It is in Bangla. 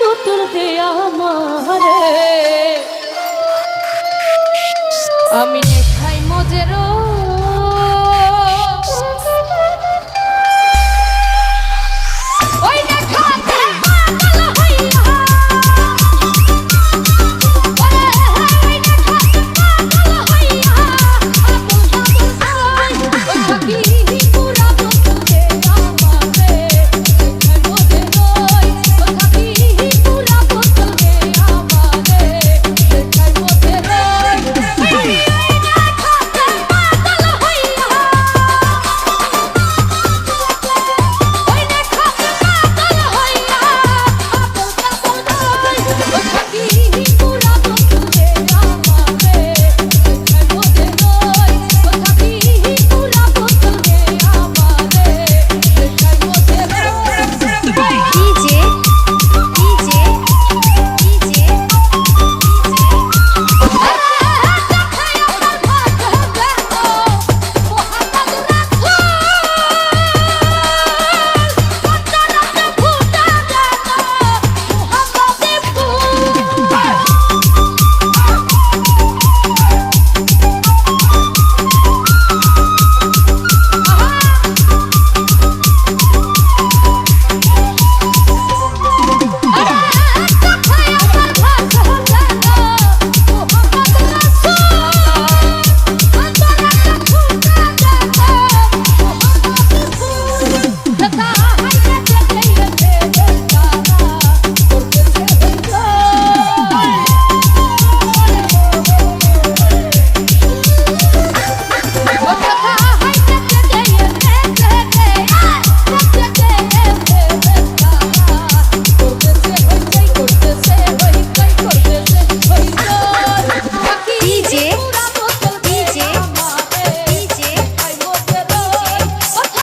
পুতুল দিয়া আমারে। আমি নেখাই মজেরো